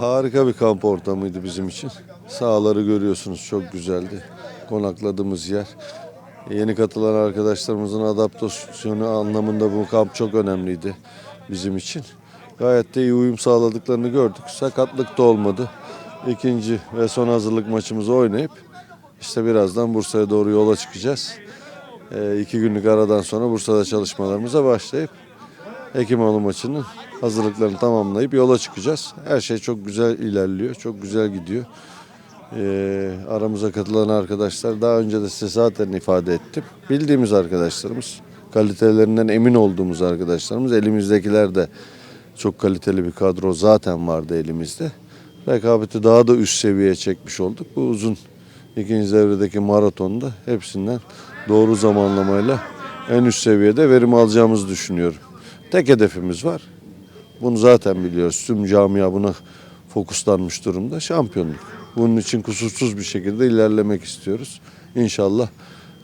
Harika bir kamp ortamıydı bizim için. Sahaları görüyorsunuz çok güzeldi. Konakladığımız yer. Yeni katılan arkadaşlarımızın adaptasyonu anlamında bu kamp çok önemliydi bizim için. Gayet de iyi uyum sağladıklarını gördük. Sakatlık da olmadı. İkinci ve son hazırlık maçımızı oynayıp işte birazdan Bursa'ya doğru yola çıkacağız. Ee, iki günlük aradan sonra Bursa'da çalışmalarımıza başlayıp Hekimoğlu maçının hazırlıklarını tamamlayıp yola çıkacağız. Her şey çok güzel ilerliyor, çok güzel gidiyor. Ee, aramıza katılan arkadaşlar daha önce de size zaten ifade ettim. Bildiğimiz arkadaşlarımız, kalitelerinden emin olduğumuz arkadaşlarımız, elimizdekiler de çok kaliteli bir kadro zaten vardı elimizde. Rekabeti daha da üst seviyeye çekmiş olduk. Bu uzun ikinci devredeki maratonda hepsinden doğru zamanlamayla en üst seviyede verim alacağımızı düşünüyorum. Tek hedefimiz var. Bunu zaten biliyoruz. Tüm camia buna fokuslanmış durumda. Şampiyonluk. Bunun için kusursuz bir şekilde ilerlemek istiyoruz. İnşallah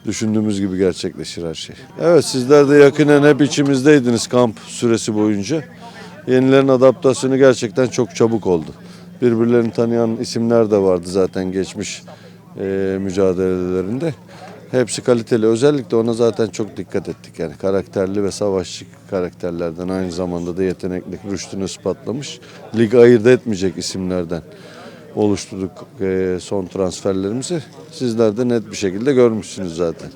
düşündüğümüz gibi gerçekleşir her şey. Evet sizler de yakinen hep içimizdeydiniz kamp süresi boyunca. Yenilerin adaptasyonu gerçekten çok çabuk oldu. Birbirlerini tanıyan isimler de vardı zaten geçmiş eee, mücadelelerinde. Hepsi kaliteli. Özellikle ona zaten çok dikkat ettik. Yani karakterli ve savaşçı karakterlerden aynı zamanda da yetenekli rüştünü ispatlamış. Lig ayırt etmeyecek isimlerden oluşturduk eee, son transferlerimizi. Sizler de net bir şekilde görmüşsünüz zaten.